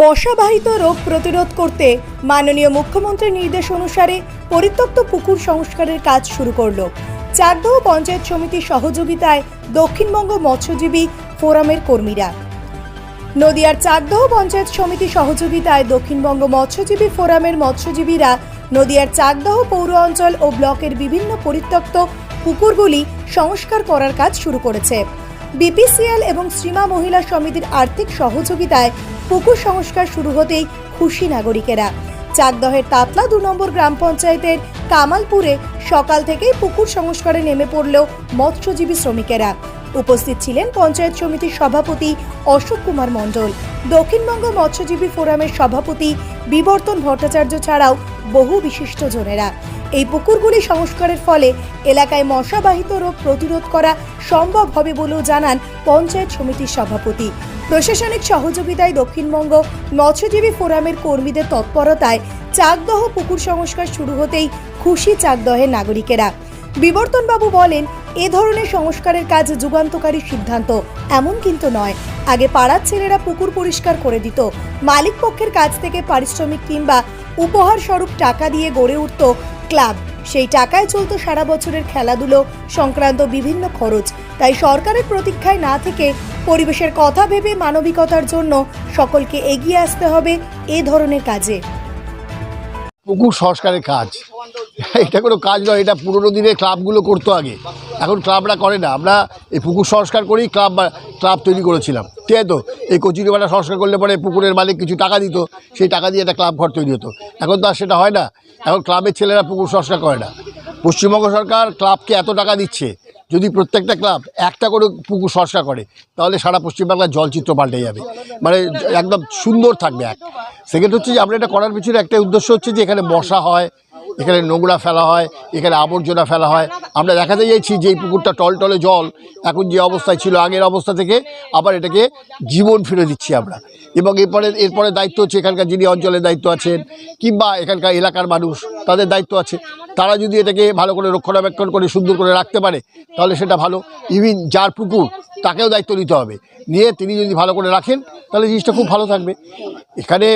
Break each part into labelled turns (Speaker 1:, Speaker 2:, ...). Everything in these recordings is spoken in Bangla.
Speaker 1: মশাবাহিত রোগ প্রতিরোধ করতে মাননীয় মুখ্যমন্ত্রীর নির্দেশ অনুসারে পরিত্যক্ত পুকুর সংস্কারের কাজ শুরু করল। চাকদহ পঞ্চায়েত সমিতির সহযোগিতায় দক্ষিণবঙ্গ মৎস্যজীবী ফোরামের কর্মীরা। নদিয়ার চাকদহ পঞ্চায়েত সমিতি সহযোগিতায় দক্ষিণবঙ্গ মৎস্যজীবী ফোরামের মৎস্যজীবীরা নদিয়ার চাকদহ পৌর অঞ্চল ও ব্লকের বিভিন্ন পরিত্যক্ত পুকুরগুলি সংস্কার করার কাজ শুরু করেছে। বিপিসিএল এবং শ্রীমা মহিলা সমিতির আর্থিক সহযোগিতায় পুকুর সংস্কার শুরু হতেই খুশি নাগরিকেরা। চাকদহের তাতলা দু নম্বর গ্রাম পঞ্চায়েতের কামালপুরে সকাল থেকেই পুকুর সংস্কারে নেমে পড়লেও মৎস্যজীবী শ্রমিকেরা। উপস্থিত ছিলেন পঞ্চায়েত সমিতির সভাপতি অশোক কুমার মণ্ডল। দক্ষিণবঙ্গ মৎস্যজীবী ফোরামের সভাপতি বিবর্তন ভট্টাচার্য ছাড়াও বহু বিশিষ্ট জনেরা। এই পুকুরগুলি সংস্কারের ফলে এলাকায় মশাবাহিত রোগ প্রতিরোধ করা সম্ভব হবে বলেও জানান পঞ্চায়েত সমিতির সভাপতি। প্রশাসনিক সহযোগিতায় দক্ষিণবঙ্গ মৎস্যজীবী ফোরামের কর্মীদের তৎপরতায় চাকদহ পুকুর সংস্কার শুরু হতেই খুশি চাকদহের নাগরিকেরা। বিবর্তনবাবু বলেন, এ ধরনের সংস্কারের কাজ যুগান্তকারী সিদ্ধান্ত, এমন কিন্তু নয়। আগে পাড়ার ছেলেরা পুকুর পরিষ্কার করে দিত, মালিক পক্ষের কাছ থেকে পারিশ্রমিক কিংবা উপহার স্বরূপ টাকা দিয়ে গড়ে উঠত ক্লাব। সেই টাকায় চলতো সারা বছরের খেলাধুলো, সংক্রান্ত বিভিন্ন খরচ। তাই সরকারের প্রতীক্ষায় না থেকে পরিবেশের কথা ভেবে মানবিকতার জন্য সকলকে এগিয়ে আসতে হবে এ ধরনের কাজে।
Speaker 2: পুকুর কাজ। এটা কোনো কাজ নয়, এটা পুরোনো দিনে ক্লাবগুলো করতো আগে। এখন ক্লাবরা করে না। আমরা এই পুকুর সংস্কার করেই ক্লাব ক্লাব তৈরি করেছিলাম। ঠিক তো? এই কচুরিপানা সংস্কার করলে পরে পুকুরের মালিক কিছু টাকা দিত, সেই টাকা দিয়ে একটা ক্লাব ঘর তৈরি হতো। এখন তো আর সেটা হয় না। এখন ক্লাবের ছেলেরা পুকুর সংস্কার করে না। পশ্চিমবঙ্গ সরকার ক্লাবকে এত টাকা দিচ্ছে, যদি প্রত্যেকটা ক্লাব একটা করে পুকুর সংস্কার করে, তাহলে সারা পশ্চিমবাংলার জলচিত্র পাল্টে যাবে। মানে একদম সুন্দর থাকবে এক। সেকেন্ড হচ্ছে যে আমরা এটা করার পিছনে একটা উদ্দেশ্য হচ্ছে যে এখানে মশা হয় এখানে নোংরা ফেলা হয়, এখানে আবর্জনা ফেলা হয়। আমরা দেখাতে চাইছি যে এই পুকুরটা টলটলে জল। এখন যে অবস্থায় ছিল আগের অবস্থা থেকে আবার এটাকে জীবন ফিরে দিচ্ছি আমরা। এবং এরপরে এরপরে দায়িত্ব হচ্ছে এখানকার যিনি অঞ্চলের দায়িত্ব আছেন, কিংবা এখানকার এলাকার মানুষ, তাদের দায়িত্ব আছে। তারা যদি এটাকে ভালো করে রক্ষণাবেক্ষণ করে, সুন্দর করে রাখতে পারে, তাহলে সেটা ভালো। ইভিন যার পুকুর তাকেও দায়িত্ব নিতে হবে। নিয়ে তিনি যদি ভালো করে রাখেন তাহলে জিনিসটা খুব ভালো থাকবে। এখানে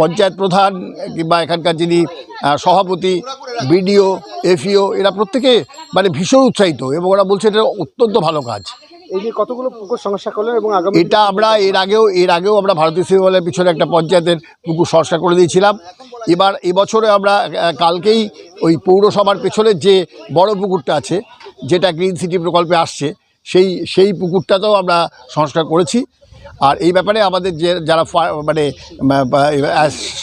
Speaker 2: পঞ্চায়েত প্রধান কিংবা এখানকার যিনি সভাপতি বিডিও এফিও এরা প্রত্যেকে মানে ভীষণ উৎসাহিত এবং ওরা বলছে এটা অত্যন্ত ভালো কাজ।
Speaker 3: এই নিয়ে কতগুলো পুকুর সংস্কার করলেন এবং আগামী
Speaker 2: এটা আমরা এর আগেও এর আগেও আমরা ভারতীয় সিনেমালের পিছনে একটা পঞ্চায়েতের পুকুর সংস্কার করে দিয়েছিলাম। এবার এবছরে আমরা কালকেই ওই পৌরসভার পেছনের যে বড় পুকুরটা আছে যেটা গ্রিন সিটি প্রকল্পে আসছে সেই সেই পুকুরটাতেও আমরা সংস্কার করেছি। আর এই ব্যাপারে আমাদের যে, যারা মানে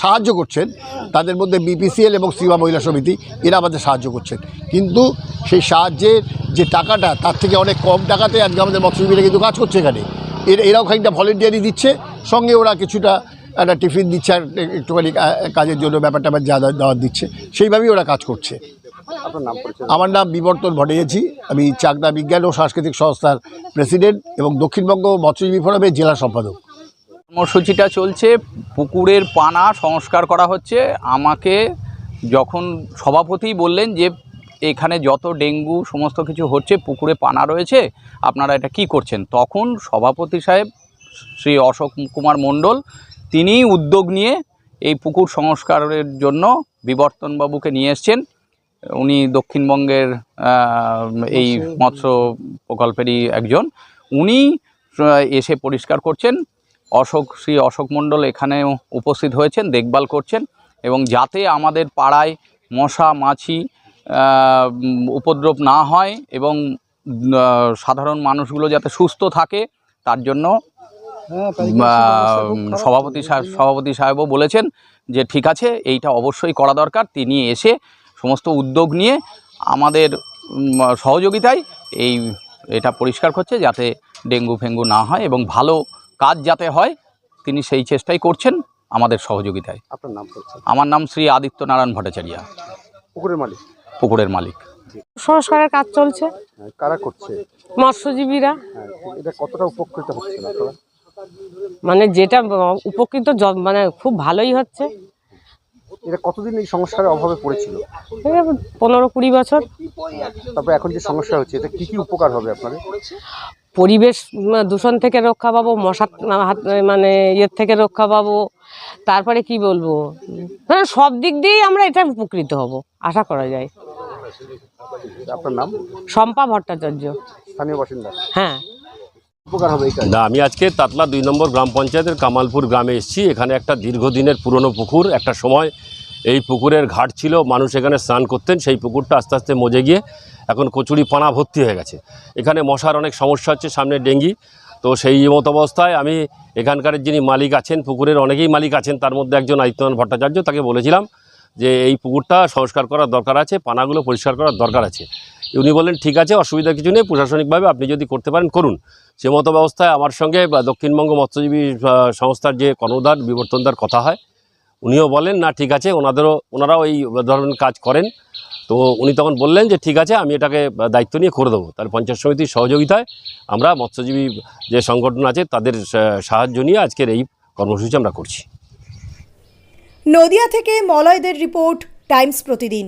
Speaker 2: সাহায্য করছেন, তাদের মধ্যে বিপিসিএল এবং সিমা মহিলা সমিতি, এরা আমাদের সাহায্য করছেন। কিন্তু সেই সাহায্যের যে টাকাটা, তার থেকে অনেক কম টাকাতে আজকে আমাদের মৎস্যজীবীরা কিন্তু কাজ করছে এখানে। এর, এরাও খানিকটা ভলেন্টিয়ারি দিচ্ছে, সঙ্গে ওরা কিছুটা একটা টিফিন দিচ্ছে আর একটুখানি কাজের জন্য ব্যাপারটা আবার যা দেওয়ার দিচ্ছে, সেইভাবেই ওরা কাজ করছে। আমার নাম বিবর্তন ভট্টাচার্যি। আমি চাকদা বিজ্ঞান ও সাংস্কৃতিক সংস্থার প্রেসিডেন্ট এবং দক্ষিণবঙ্গ মৎস্যজীবী ফোরামের জেলা সম্পাদক।
Speaker 4: কর্মসূচিটা চলছে পুকুরের পানা সংস্কার করা হচ্ছে। আমাকে যখন সভাপতি বললেন যে এখানে যত ডেঙ্গু সমস্ত কিছু হচ্ছে পুকুরে পানা রয়েছে আপনারা এটা কি করছেন? তখন সভাপতি সাহেব শ্রী অশোক কুমার মণ্ডল তিনি উদ্যোগ নিয়ে এই পুকুর সংস্কারের জন্য বিবর্তনবাবুকে নিয়ে এসছেন। উনি দক্ষিণবঙ্গের এই মৎস্য প্রকল্পেরই একজন। উনি এসে পরিষ্কার করছেন। অশোক শ্রী অশোক মণ্ডল এখানেও উপস্থিত হয়েছেন দেখভাল করছেন এবং যাতে আমাদের পাড়ায় মশা মাছি উপদ্রব না হয় এবং সাধারণ মানুষগুলো যাতে সুস্থ থাকে তার জন্য সভাপতি সাহেব সভাপতি সাহেবও বলেছেন যে ঠিক আছে এইটা অবশ্যই করা দরকার। তিনি এসে সমস্ত উদ্যোগ নিয়ে আমাদের সহযোগিতায় এই এটা পরিষ্কার করছে যাতে ডেঙ্গু ফেঙ্গু না হয় এবং ভালো কাজ যাতে হয় তিনি সেই চেষ্টাই করছেন আমাদের সহযোগিতায়।
Speaker 3: আপনার নাম
Speaker 4: আমার নাম শ্রী আদিত্য নারায়ণ ভট্টাচার্য।
Speaker 3: পুকুরের মালিক?
Speaker 4: পুকুরের মালিক।
Speaker 5: সংস্কারের কাজ চলছে।
Speaker 3: হ্যাঁ, কারা করছে?
Speaker 5: মৎস্যজীবীরা।
Speaker 3: হ্যাঁ এটা কতটা উপকৃত হচ্ছে
Speaker 5: মানে যেটা উপকৃত মানে খুব ভালোই হচ্ছে।
Speaker 3: এটা কতদিন এই সংস্কারের অভাবে পড়েছিল?
Speaker 5: পনেরো কুড়ি বছর।
Speaker 3: তারপর এখন যে সমস্যা হচ্ছে এটা কি কি উপকার হবে আপনাদের?
Speaker 5: পরিবেশ দূষণ থেকে রক্ষা পাবো মশার হাত মানে ইয়ের থেকে রক্ষা পাবো। তারপরে কি বলব? মানে সব দিক দিয়েই আমরা এটা উপকৃত হব আশা করা যায়।
Speaker 3: আপনার নাম?
Speaker 5: শম্পা ভট্টাচার্য।
Speaker 3: স্থানীয় বাসিন্দা।
Speaker 5: হ্যাঁ
Speaker 3: উপকার হবে এই কাজ
Speaker 6: না, আমি আজকে তাতলা দুই নম্বর গ্রাম পঞ্চায়েতের কামালপুর গ্রামে এসেছি। এখানে একটা দীর্ঘদিনের পুরনো পুকুর, একটা সময় এই পুকুরের ঘাট ছিল, মানুষ এখানে স্নান করতেন, সেই পুকুরটা আস্তে আস্তে মজে গিয়ে এখন কচুরি পানা ভর্তি হয়ে গেছে। এখানে মশার অনেক সমস্যা হচ্ছে সামনে ডেঙ্গি। তো সেই মতো অবস্থায় আমি এখানকার যিনি মালিক আছেন, পুকুরের অনেকেই মালিক আছেন, তার মধ্যে একজন আদিত্যনাথ ভট্টাচার্য, তাকে বলেছিলাম যে এই পুকুরটা সংস্কার করার দরকার আছে, পানাগুলো পরিষ্কার করার দরকার আছে। উনি বললেন, ঠিক আছে, অসুবিধা কিছু নেই, প্রশাসনিকভাবে আপনি যদি করতে পারেন, করুন। সে মতো ব্যবস্থায় আমার সঙ্গে দক্ষিণবঙ্গ মৎস্যজীবী সংস্থার যে কর্ণধার, বিবর্তনদার কথা হয়, উনিও বলেন, না, ঠিক আছে, ওনাদেরও, ওনারাও এই ধরনের কাজ করেন। তো উনি তখন বললেন যে, ঠিক আছে, আমি এটাকে দায়িত্ব নিয়ে করে দেবো। তার পঞ্চায়েত সমিতির সহযোগিতায় আমরা মৎস্যজীবী যে সংগঠন আছে, তাদের সাহায্য নিয়ে আজকের এই কর্মসূচি আমরা করছি।
Speaker 1: নদিয়া থেকে মলয়দের report, times Pratidin.